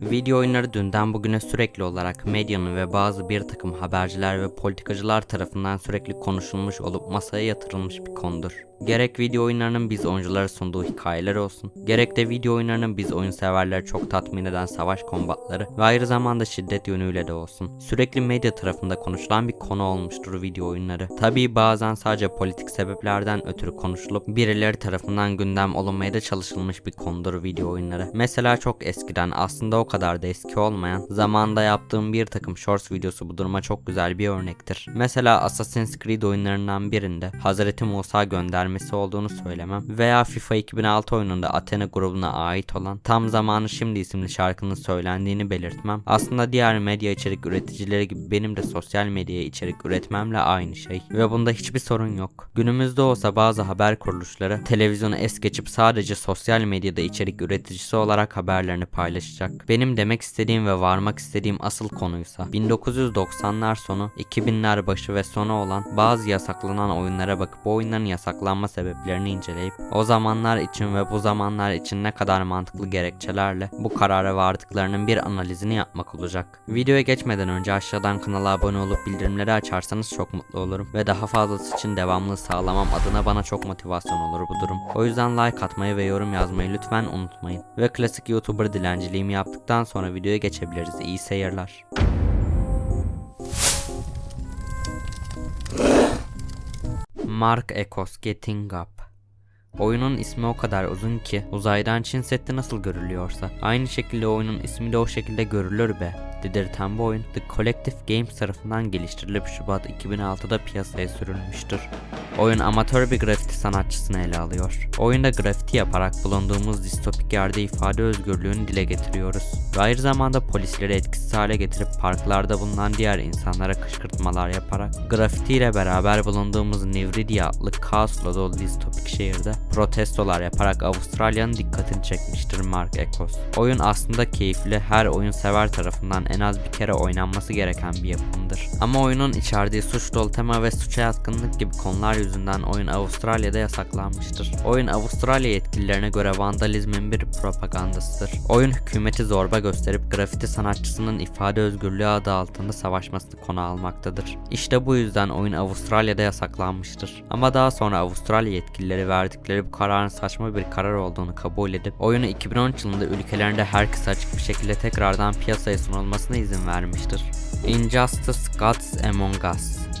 Video oyunları dünden bugüne sürekli olarak medyanın ve bazı bir takım haberciler ve politikacılar tarafından sürekli konuşulmuş olup masaya yatırılmış bir konudur. Gerek video oyunlarının biz oyunculara sunduğu hikayeler olsun, gerek de video oyunlarının biz oyun severleri çok tatmin eden savaş kombatları ve ayrı zamanda şiddet yönüyle de olsun. Sürekli medya tarafında konuşulan bir konu olmuştur video oyunları. Tabii bazen sadece politik sebeplerden ötürü konuşulup birileri tarafından gündem olunmaya da çalışılmış bir konudur video oyunları. Mesela çok eskiden aslında o kadar da eski olmayan zamanında yaptığım bir takım shorts videosu bu duruma çok güzel bir örnektir. Mesela Assassin's Creed oyunlarından birinde Hazreti Musa göndermesi olduğunu söylemem veya FIFA 2006 oyununda Athena grubuna ait olan Tam Zamanı Şimdi isimli şarkının söylendiğini belirtmem. Aslında diğer medya içerik üreticileri gibi benim de sosyal medyaya içerik üretmemle aynı şey ve bunda hiçbir sorun yok. Günümüzde olsa bazı haber kuruluşları televizyonu es geçip sadece sosyal medyada içerik üreticisi olarak haberlerini paylaşacak. Benim demek istediğim ve varmak istediğim asıl konuysa 1990'lar sonu 2000'ler başı ve sonu olan bazı yasaklanan oyunlara bakıp bu oyunların yasaklanma sebeplerini inceleyip o zamanlar için ve bu zamanlar için ne kadar mantıklı gerekçelerle bu karara vardıklarının bir analizini yapmak olacak. Videoya geçmeden önce aşağıdan kanala abone olup bildirimleri açarsanız çok mutlu olurum ve daha fazlası için devamlı sağlamam adına bana çok motivasyon olur bu durum. O yüzden like atmayı ve yorum yazmayı lütfen unutmayın. Ve klasik YouTuber dilenciliğimi yaptıktan sonra videoya geçebiliriz. İyi seyirler. Mark Ecos Getting Up Oyunun ismi o kadar uzun ki uzaydan Çin Seddi nasıl görülüyorsa aynı şekilde oyunun ismi de o şekilde görülür be dedirten bu oyun The Collective Games tarafından geliştirilip Şubat 2006'da piyasaya sürülmüştür. Oyun amatör bir grafiti sanatçısını ele alıyor. Oyunda grafiti yaparak bulunduğumuz distopik yerde ifade özgürlüğünü dile getiriyoruz. Ve aynı zamanda polisleri etkisiz hale getirip parklarda bulunan diğer insanlara kışkırtmalar yaparak grafiti ile beraber bulunduğumuz Nivridia adlı kaosla dolu distopik şehirde protestolar yaparak Avustralya'nın dikkatini çekmiştir Mark Ecos. Oyun aslında keyifli, her oyun sever tarafından en az bir kere oynanması gereken bir yapımdır. Ama oyunun içerdiği suç dolu tema ve suça yatkınlık gibi konular yüzünden oyun Avustralya'da yasaklanmıştır. Oyun Avustralya yetkililerine göre vandalizmin bir propagandasıdır. Oyun hükümeti zorba gösterip grafiti sanatçısının ifade özgürlüğü adı altında savaşmasını konu almaktadır. İşte bu yüzden oyun Avustralya'da yasaklanmıştır. Ama daha sonra Avustralya yetkilileri verdikleri bu kararın saçma bir karar olduğunu kabul edip oyunu 2013 yılında ülkelerinde herkese açık bir şekilde tekrardan piyasaya sunulmasına izin vermiştir. Injustice Gods Among Us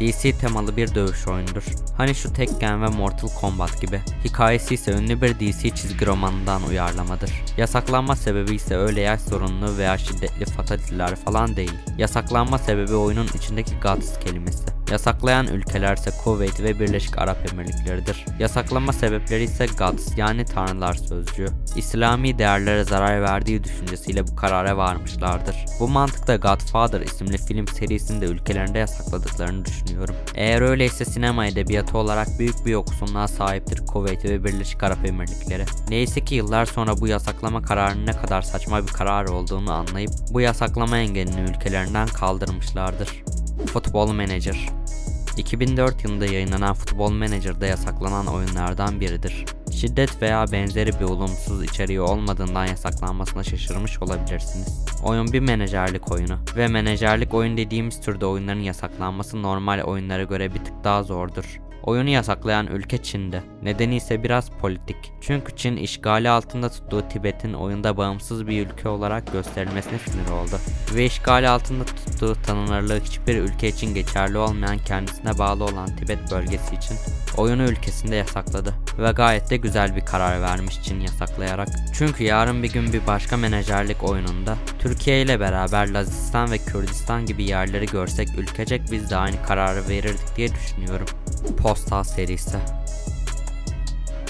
DC temalı bir dövüş oyunudur. Hani şu Tekken ve Mortal Kombat gibi. Hikayesi ise ünlü bir DC çizgi romanından uyarlamadır. Yasaklanma sebebi ise öyle yaş sorunlu veya şiddetli fatality'ler falan değil. Yasaklanma sebebi oyunun içindeki Gods kelimesi. Yasaklayan ülkelerse Kuveyt ve Birleşik Arap Emirlikleri'dir. Yasaklama sebepleri ise Gods yani Tanrılar sözcüğü. İslami değerlere zarar verdiği düşüncesiyle bu karara varmışlardır. Bu mantıkta Godfather isimli film serisini de ülkelerinde yasakladıklarını düşünüyorum. Eğer öyleyse sinema edebiyatı olarak büyük bir yoksunluğa sahiptir Kuveyt ve Birleşik Arap Emirlikleri. Neyse ki yıllar sonra bu yasaklama kararının ne kadar saçma bir karar olduğunu anlayıp bu yasaklama engelini ülkelerinden kaldırmışlardır. Futbol Manager 2004 yılında yayınlanan Futbol Manager'da yasaklanan oyunlardan biridir. Şiddet veya benzeri bir olumsuz içeriği olmadığından yasaklanmasına şaşırmış olabilirsiniz. Oyun bir menajerlik oyunu ve menajerlik oyun dediğimiz türde oyunların yasaklanması normal oyunlara göre bir tık daha zordur. Oyunu yasaklayan ülke Çin'di. Nedeni ise biraz politik. Çünkü Çin işgali altında tuttuğu Tibet'in oyunda bağımsız bir ülke olarak gösterilmesine sinir oldu. Ve işgali altında tuttuğu tanınırlığı hiçbir ülke için geçerli olmayan kendisine bağlı olan Tibet bölgesi için oyunu ülkesinde yasakladı. Ve gayet de güzel bir karar vermiş Çin yasaklayarak. Çünkü yarın bir gün bir başka menajerlik oyununda Türkiye ile beraber Lazistan ve Kürdistan gibi yerleri görsek ülkecek biz de aynı kararı verirdik diye düşünüyorum. Postal serisi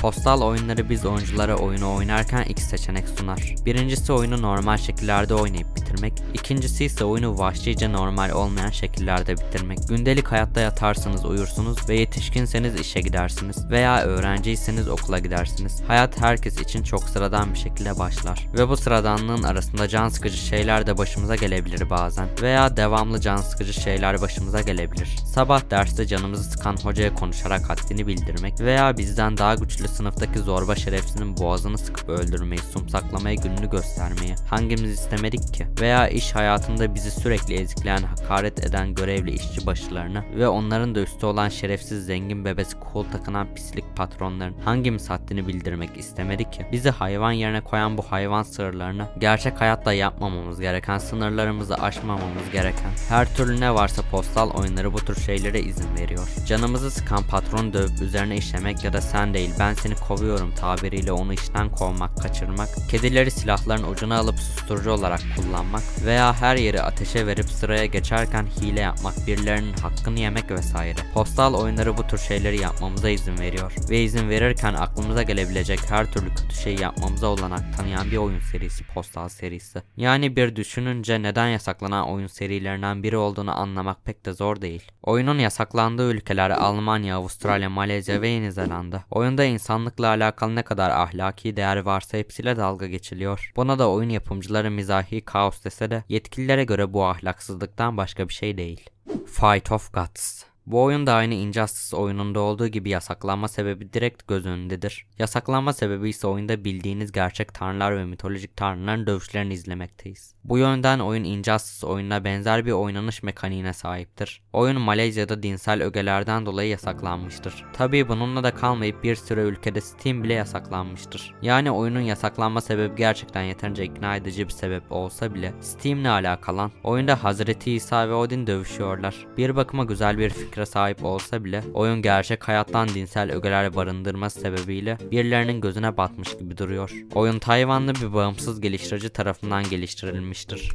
Postal oyunları biz oyunculara oyunu oynarken iki seçenek sunar. Birincisi oyunu normal şekillerde oynayıp bitirmek, ikincisi ise oyunu vahşice normal olmayan şekillerde bitirmek. Gündelik hayatta yatarsınız, uyursunuz ve yetişkinseniz işe gidersiniz veya öğrenciyseniz okula gidersiniz. Hayat herkes için çok sıradan bir şekilde başlar. Ve bu sıradanlığın arasında can sıkıcı şeyler de başımıza gelebilir bazen veya devamlı can sıkıcı şeyler başımıza gelebilir. Sabah derste canımızı sıkan hocaya konuşarak haddini bildirmek veya bizden daha güçlü sınıftaki zorba şerefsizin boğazını sıkıp öldürmeyi, sumsaklamaya gününü göstermeyi hangimiz istemedik ki? Veya iş hayatında bizi sürekli ezikleyen, hakaret eden görevli işçi başlarını ve onların da üstü olan şerefsiz zengin bebesi kol takınan pislik patronların hangimiz haddini bildirmek istemedi ki? Bizi hayvan yerine koyan bu hayvan sığırlarını gerçek hayatta yapmamamız gereken, sınırlarımızı aşmamamız gereken her türlü ne varsa postal oyunları bu tür şeylere izin veriyor. Canımızı sıkan patronu dövüp üzerine işlemek ya da sen değil ben seni kovuyorum tabiriyle onu işten kovmak, kaçırmak, kedileri silahların ucuna alıp susturucu olarak kullanmak veya her yeri ateşe verip sıraya geçerken hile yapmak, birilerinin hakkını yemek vesaire. Postal oyunları bu tür şeyleri yapmamıza izin veriyor ve izin verirken aklımıza gelebilecek her türlü kötü şeyi yapmamıza olanak tanıyan bir oyun serisi Postal serisi. Yani bir düşününce neden yasaklanan oyun serilerinden biri olduğunu anlamak pek de zor değil. Oyunun yasaklandığı ülkeler Almanya, Avustralya, Malezya ve Yeni Zelanda. Oyunda insanlıkla alakalı ne kadar ahlaki değer varsa hepsiyle dalga geçiliyor. Buna da oyun yapımcıları mizahi kaos dese de yetkililere göre bu ahlaksızlıktan başka bir şey değil. Fight of Gods bu oyun da aynı Injustice oyununda olduğu gibi yasaklanma sebebi direkt göz önündedir. Yasaklanma sebebi ise oyunda bildiğiniz gerçek tanrılar ve mitolojik tanrıların dövüşlerini izlemekteyiz. Bu yönden oyun Injustice oyununa benzer bir oynanış mekaniğine sahiptir. Oyun Malezya'da dinsel ögelerden dolayı yasaklanmıştır. Tabii bununla da kalmayıp bir süre ülkede Steam bile yasaklanmıştır. Yani oyunun yasaklanma sebebi gerçekten yeterince ikna edici bir sebep olsa bile Steam'le alakalan oyunda Hazreti İsa ve Odin dövüşüyorlar. Bir bakıma güzel bir fikre sahip olsa bile oyun gerçek hayattan dinsel ögeler barındırması sebebiyle birilerinin gözüne batmış gibi duruyor. Oyun Tayvanlı bir bağımsız geliştirici tarafından geliştirilmiştir.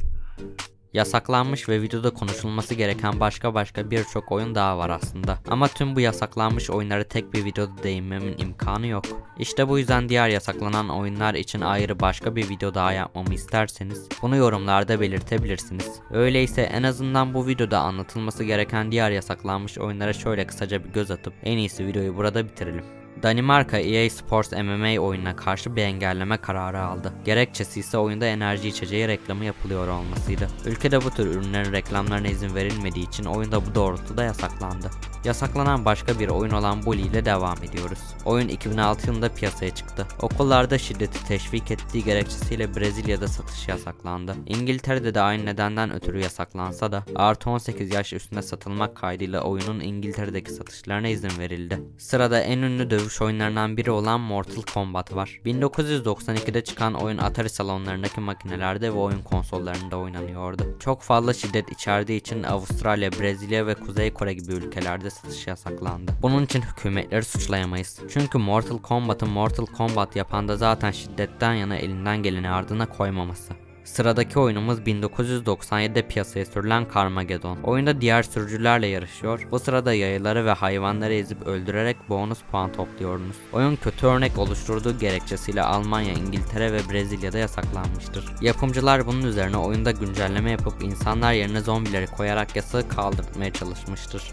Yasaklanmış ve videoda konuşulması gereken başka başka birçok oyun daha var aslında. Ama tüm bu yasaklanmış oyunları tek bir videoda değinmemin imkanı yok. İşte bu yüzden diğer yasaklanan oyunlar için ayrı başka bir video daha yapmamı isterseniz bunu yorumlarda belirtebilirsiniz. Öyleyse en azından bu videoda anlatılması gereken diğer yasaklanmış oyunlara şöyle kısaca bir göz atıp en iyisi videoyu burada bitirelim. Danimarka EA Sports MMA oyununa karşı bir engelleme kararı aldı. Gerekçesi ise oyunda enerji içeceği reklamı yapılıyor olmasıydı. Ülkede bu tür ürünlerin reklamlarına izin verilmediği için oyunda bu doğrultuda yasaklandı. Yasaklanan başka bir oyun olan Bully ile devam ediyoruz. Oyun 2006 yılında piyasaya çıktı. Okullarda şiddeti teşvik ettiği gerekçesiyle Brezilya'da satış yasaklandı. İngiltere'de de aynı nedenden ötürü yasaklansa da artı 18 yaş üstünde satılmak kaydıyla oyunun İngiltere'deki satışlarına izin verildi. Sırada en ünlü dövüş oyunlarından biri olan Mortal Kombat var. 1992'de çıkan oyun Atari salonlarındaki makinelerde ve oyun konsollarında oynanıyordu. Çok fazla şiddet içerdiği için Avustralya, Brezilya ve Kuzey Kore gibi ülkelerde satış yasaklandı. Bunun için hükümetleri suçlayamayız. Çünkü Mortal Kombat'ı Mortal Kombat yapan da zaten şiddetten yana elinden geleni ardına koymaması. Sıradaki oyunumuz 1997'de piyasaya sürülen Carmageddon. Oyunda diğer sürücülerle yarışıyor. Bu sırada yayıları ve hayvanları ezip öldürerek bonus puan topluyorsunuz. Oyun kötü örnek oluşturduğu gerekçesiyle Almanya, İngiltere ve Brezilya'da yasaklanmıştır. Yapımcılar bunun üzerine oyunda güncelleme yapıp insanlar yerine zombileri koyarak yasağı kaldırmaya çalışmıştır.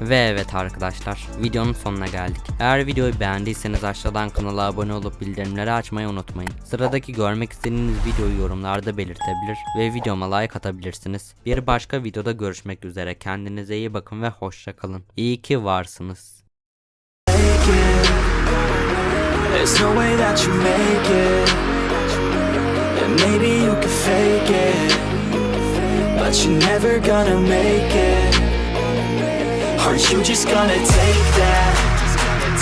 Ve evet arkadaşlar videonun sonuna geldik. Eğer videoyu beğendiyseniz aşağıdan kanala abone olup bildirimleri açmayı unutmayın. Sıradaki görmek istediğiniz videoyu yorumlarda belirtebilir ve videoma like atabilirsiniz. Bir başka videoda görüşmek üzere. Kendinize iyi bakın ve hoşça kalın. İyi ki varsınız. There's no way that you make it. And maybe you could fake it. But you're never gonna make it. Are you just gonna take that?